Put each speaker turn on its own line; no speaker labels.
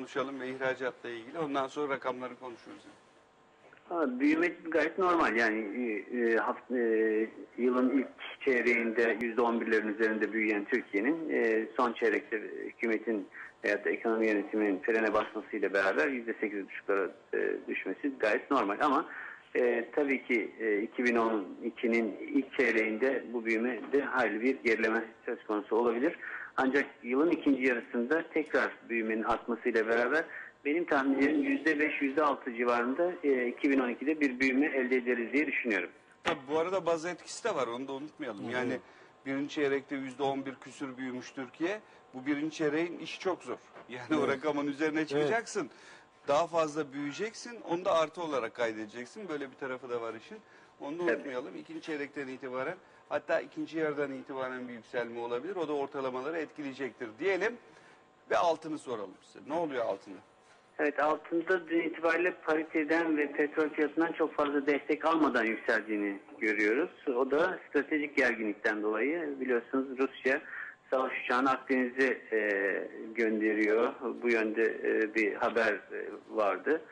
konuşalım ve ihracatla ilgili. Ondan sonra rakamları konuşuruz.
Ha, büyüme gayet normal yani e, e, haft- e, yılın ilk çeyreğinde %11'lerin üzerinde büyüyen Türkiye'nin e, son çeyrekte hükümetin veyahut da ekonomi yönetiminin frene basmasıyla beraber %8,5'lara e, düşmesi gayet normal ama e, tabii ki e, 2012'nin ilk çeyreğinde bu büyümede hayli bir gerileme söz konusu olabilir. Ancak yılın ikinci yarısında tekrar büyümenin artmasıyla beraber benim tahminlerim %5, %6 civarında e, 2012'de bir büyüme elde ederiz diye düşünüyorum.
Tabii bu arada baz etkisi de var onu da unutmayalım. Yani birinci çeyrekte yüzde on bir küsür büyümüş Türkiye. Bu birinci çeyreğin işi çok zor. Yani o rakamın üzerine çıkacaksın. Daha fazla büyüyeceksin. Onu da artı olarak kaydedeceksin. Böyle bir tarafı da var işin. Onu da unutmayalım. İkinci çeyrekten itibaren hatta ikinci yarıdan itibaren bir yükselme olabilir. O da ortalamaları etkileyecektir diyelim. Ve altını soralım size. Ne oluyor altında?
Evet altında dün itibariyle pariteden ve petrol fiyatından çok fazla destek almadan yükseldiğini görüyoruz. O da stratejik gerginlikten dolayı biliyorsunuz Rusya savaş uçağını Akdeniz'e e, gönderiyor. Bu yönde e, bir haber e, vardı.